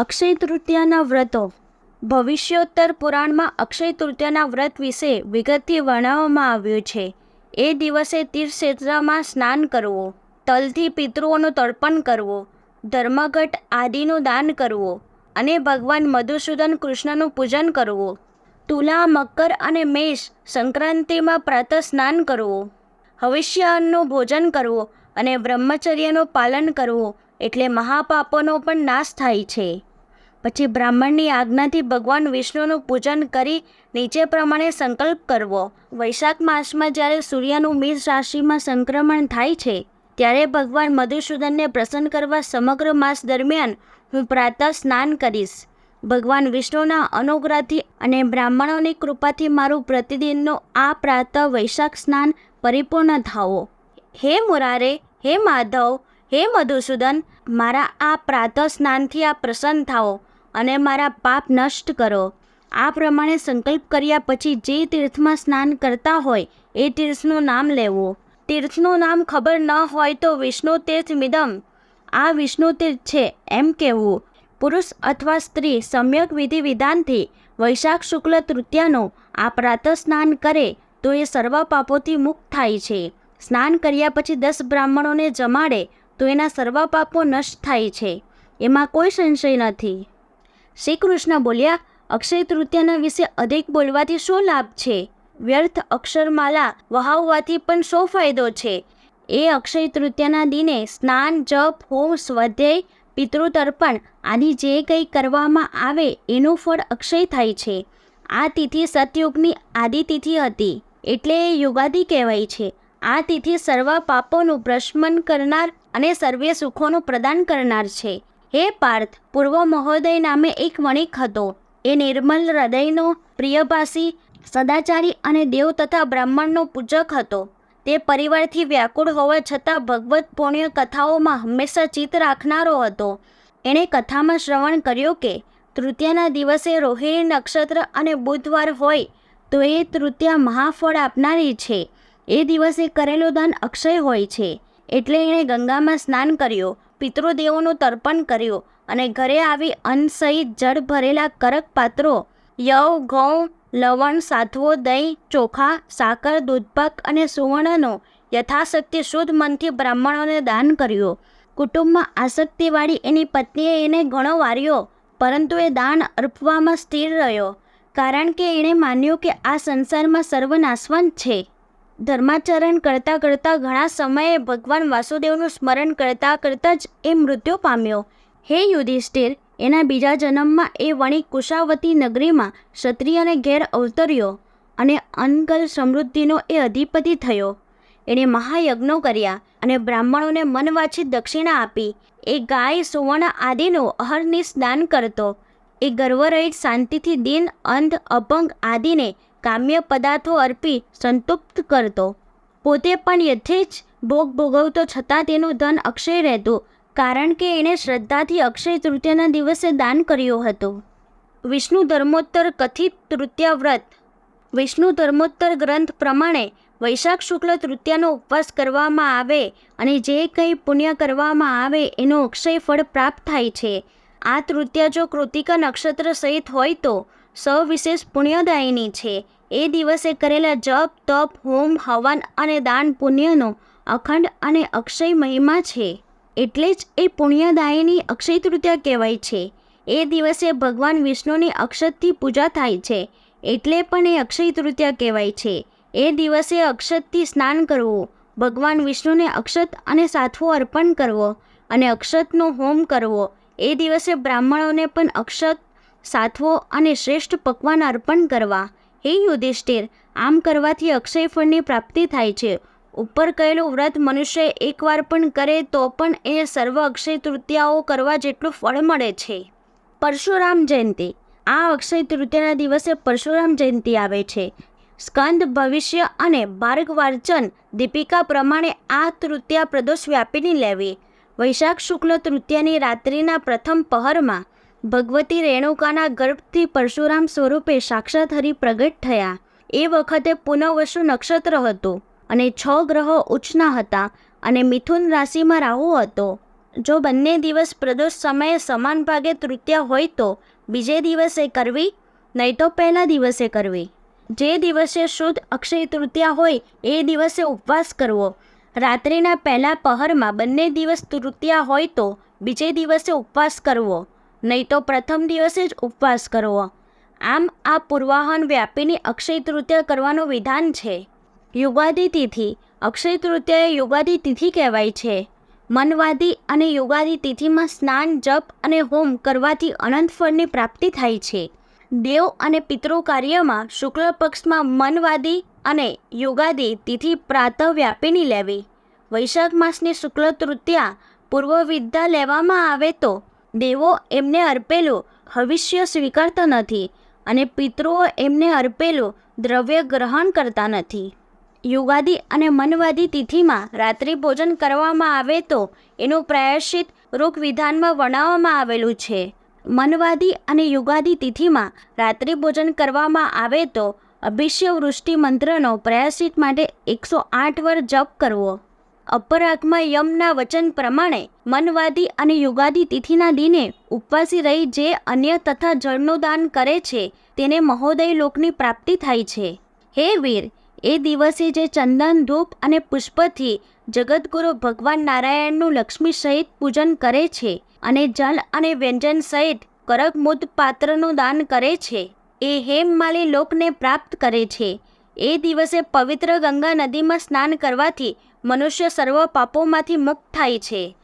અક્ષય તૃતીયાના વ્રતો. ભવિષ્યોત્તર પુરાણમાં અક્ષય તૃતીયાના વ્રત વિશે વિગતથી વર્ણવવામાં આવ્યું છે. એ દિવસે તીર્થક્ષેત્રમાં સ્નાન કરવું, તલથી પિતૃઓનું તર્પણ કરવું, ધર્મઘટ આદિનું દાન કરવું અને ભગવાન મધુસૂદન કૃષ્ણનું પૂજન કરવું, તુલા, મકર અને મેષ સંક્રાંતિમાં પ્રાતઃ સ્નાન કરવું, હવિષ્યાનું ભોજન કરવું અને બ્રહ્મચર્યનું પાલન કરવું એટલે મહાપાપોનો પણ નાશ થાય છે. પછી બ્રાહ્મણની આજ્ઞાથી ભગવાન વિષ્ણુનું પૂજન કરી નીચે પ્રમાણે સંકલ્પ કરવો. વૈશાખ માસમાં જ્યારે સૂર્યનું મેષ રાશિમાં સંક્રમણ થાય છે, ત્યારે ભગવાન મધુસૂદનને પ્રસન્ન કરવા સમગ્ર માસ દરમિયાન હું પ્રાતઃ સ્નાન કરીશ. ભગવાન વિષ્ણુના અનુગ્રહથી અને બ્રાહ્મણોની કૃપાથી મારું પ્રતિદિનનું આ પ્રાતઃ વૈશાખ સ્નાન પરિપૂર્ણ થાવો. હે મુરારે, હે માધવ, હે મધુસૂદન, મારા આ પ્રાતઃ સ્નાનથી આ પ્રસન્ન થાઓ. અને મારા પાપ નષ્ટ કરો. આ પ્રમાણે સંકલ્પ કર્યા પછી જે તીર્થમાં સ્નાન કરતા હોય, એ તીર્થનું નામ લેવું. તીર્થનું નામ ખબર ન હોય તો વિષ્ણુ તીર્થ મિદમ. આ વિષ્ણુ તીર્થ છે એમ કહેવું. પુરુષ અથવા સ્ત્રી સમ્યક વિધિ વિધાનથી વૈશાખ શુક્લ તૃતીયાનું આ પ્રાતઃ સ્નાન કરે તો એ સર્વ પાપોથી મુક્ત થાય છે. સ્નાન કર્યા પછી દસ બ્રાહ્મણોને જમાડે તો એના સર્વ પાપો નષ્ટ થાય છે. એમાં કોઈ સંશય નથી. શ્રી કૃષ્ણ બોલ્યા, અક્ષય તૃતીયાના વિશે અધિક બોલવાથી શું લાભ છે? વ્યર્થ અક્ષરમાલા વહાવવાથી પણ શો ફાયદો છે એ અક્ષય તૃતીયાના દિને સ્નાન, જપ, હોમ, સ્વાધ્યાય, પિતૃતર્પણ આદિ જે કંઈ કરવામાં આવે એનું ફળ અક્ષય થાય છે. આ તિથિ સતયુગની આદિ તિથિ હતી. એટલે એ યુગાદિ કહેવાય છે. આ તિથિ સર્વ પાપોનું પ્રશમન કરનાર અને સર્વે સુખોનું પ્રદાન કરનાર છે. હે પાર્થ, પૂર્વ મહોદય નામે એક વણિક હતો. એ નિર્મલ હૃદયનો પ્રિયભાષી, સદાચારી અને દેવ તથા બ્રાહ્મણનો પૂજક હતો. તે પરિવારથી વ્યાકુળ હોવા છતાં ભગવત પુણ્ય કથાઓમાં હંમેશા ચિત્ત રાખનારો હતો. એણે કથામાં શ્રવણ કર્યું કે, તૃતીયાના દિવસે રોહિણી નક્ષત્ર અને બુધવાર હોય, તો એ તૃતીયા મહાફળ આપનારી છે. એ દિવસે કરેલું દાન અક્ષય હોય છે. એટલે એણે ગંગામાં સ્નાન કર્યું. પિતૃદેવોનું તર્પણ કર્યું અને ઘરે આવી અન્ન સહિત જળ ભરેલા કરક પાત્રો, યવ, ઘઉં, લવણ સાધવો દહીં, ચોખા, સાકર, દૂધપાક અને સુવર્ણનો યથાશક્તિ શુદ્ધ મનથી બ્રાહ્મણોને દાન કર્યું. કુટુંબમાં આસક્તિવાળી એની પત્નીએ એને ઘણો વાર્યો, પરંતુ એ દાન અર્પવામાં સ્થિર રહ્યો, કારણ કે એણે માન્યું કે આ સંસારમાં સર્વનાશવંત છે. ધર્માચરણ કરતાં કરતાં ઘણા સમયે ભગવાન વાસુદેવનું સ્મરણ કરતાં કરતાં જ એ મૃત્યુ પામ્યો. હે યુધિષ્ઠિર, એના બીજા જન્મમાં એ વણિક કુશાવતી નગરીમાં ક્ષત્રિયને ઘેર અવતર્યો અને અનગલ સમૃદ્ધિનો એ અધિપતિ થયો. એણે મહાયજ્ઞો કર્યા અને બ્રાહ્મણોને મનવાછી દક્ષિણા આપી. એ ગાય, સુવર્ણ આદિનું અહર્નિશ દાન કરતો. એ ગર્વરહિત શાંતિથી દિન, અંધ, અભંગ આદિને કામ્ય પદાર્થો અર્પી સંતુપ્ત કરતો. પોતે પણ યથેચ ભોગ ભોગવતો છતાં તેનું ધન અક્ષય રહેતું, કારણ કે એણે શ્રદ્ધાથી અક્ષય તૃતીયાના દિવસે દાન કર્યું હતું. વિષ્ણુ ધર્મોત્તર કથિત તૃતીય વ્રત વિષ્ણુ ધર્મોત્તર ગ્રંથ પ્રમાણે વૈશાખ શુક્લ તૃતીયાનો ઉપવાસ કરવામાં આવે અને જે કંઈ પુણ્ય કરવામાં આવે એનો અક્ષય ફળ પ્રાપ્ત થાય છે. આ તૃતીયા જો કૃતિકા નક્ષત્ર સહિત હોય તો સવિશેષ પુણ્યદાયિની છે. એ દિવસે કરેલા જપ, તપ, હોમ, હવન અને દાન પુણ્યનો અખંડ અને અક્ષય મહિમા છે. એટલે જ એ પુણ્યદાયિની અક્ષય તૃતીયા કહેવાય છે. એ દિવસે ભગવાન વિષ્ણુની અક્ષતથી પૂજા થાય છે. એટલે પણ એ અક્ષય તૃતીયા કહેવાય છે. એ દિવસે અક્ષતથી સ્નાન કરવું, ભગવાન વિષ્ણુને અક્ષત અને સાથવો અર્પણ કરવો અને અક્ષતનો હોમ કરવો. એ દિવસે બ્રાહ્મણોને પણ અક્ષત સાથવો અને શ્રેષ્ઠ પકવાન અર્પણ કરવા. હે યુધિષ્ઠિર, આમ કરવાથી અક્ષય ફળની પ્રાપ્તિ થાય છે. ઉપર કહેલું વ્રત મનુષ્ય એકવાર પણ કરે તો પણ એ સર્વ અક્ષય તૃતીયાઓ કરવા જેટલું ફળ મળે છે. પરશુરામ જયંતિ. આ અક્ષય તૃતીયાના દિવસે પરશુરામ જયંતિ આવે છે. સ્કંદ, ભવિષ્ય અને વાર્ચન દીપિકા પ્રમાણે આ તૃતીયા પ્રદોષ વ્યાપીની લેવી. વૈશાખ શુક્લ તૃતીયાની રાત્રિના પ્રથમ પહરમાં ભગવતી રેણુકાના ગર્ભથી પરશુરામ સ્વરૂપે સાક્ષાત હરિ પ્રગટ થયા. એ વખતે પુનઃવસુ નક્ષત્ર હતું અને છ ગ્રહો ઉચ્ચના હતા અને મિથુન રાશિમાં રાહુ હતો. જો બંને દિવસ પ્રદોષ સમયે સમાન ભાગે તૃતીય હોય તો બીજે દિવસે કરવી, નહીં તો પહેલા દિવસે કરવી. જે દિવસે શુદ્ધ અક્ષય તૃતીયા હોય, એ દિવસે ઉપવાસ કરવો. રાત્રિના પહેલા પહરમાં બંને દિવસ તૃતીયા હોય તો બીજે દિવસે ઉપવાસ કરવો. નહીં તો પ્રથમ દિવસે જ ઉપવાસ કરવો. આમ આ પૂર્વાહન વ્યાપીની અક્ષય તૃતીય કરવાનું વિધાન છે. યુગાદી તિથિ. અક્ષય તૃતીય યુગાદી તિથિ કહેવાય છે. મનવાદી અને યુગાદી તિથિમાં સ્નાન, જપ અને હોમ કરવાથી અનંત ફળની પ્રાપ્તિ થાય છે. દેવ અને પિતૃ કાર્યમાં શુક્લ પક્ષમાં મનવાદી અને યુગાદી તિથિ પ્રાતઃ વ્યાપીની લેવી. વૈશાખ માસની શુક્લ તૃતીયા પૂર્વ વિદ્યા લેવામાં આવે તો દેવો એમને અર્પેલું ભવિષ્ય સ્વીકારતા નથી અને પિતૃઓ એમને અર્પેલું, દ્રવ્ય ગ્રહણ કરતા નથી. યુગાદી અને મનવાદી તિથિમાં રાત્રિ ભોજન કરવામાં આવે તો એનું પ્રાયશ્ચિત રૂપવિધાનમાં વર્ણવવામાં આવેલું છે. મનવાદી અને યુગાદી તિથિમાં રાત્રિ ભોજન કરવામાં આવે તો અભિષ્ય વૃષ્ટિ મંત્રનો પ્રાયશ્ચિત માટે એકસો આઠ વાર જપ કરવો. અપરાગમાં યમના વચન પ્રમાણે મનવાદી અને યુગાદી તિથિના દિને ઉપવાસી રહી જે અન્ય તથા જળનું દાન કરે છે, તેને મહોદય લોકની પ્રાપ્તિ થાય છે. હે વીર, એ દિવસે જે ચંદન ધૂપ અને પુષ્પથી જગદગુરુ ભગવાન નારાયણનું લક્ષ્મી સહિત પૂજન કરે છે અને જલ અને વ્યંજન સહિત કરકમુદ પાત્રનું દાન કરે છે, એ હેમમાલી લોકને પ્રાપ્ત કરે છે. એ દિવસે પવિત્ર ગંગા નદીમાં સ્નાન કરવાથી મનુષ્ય સર્વ પાપોમાંથી મુક્ત થાય છે.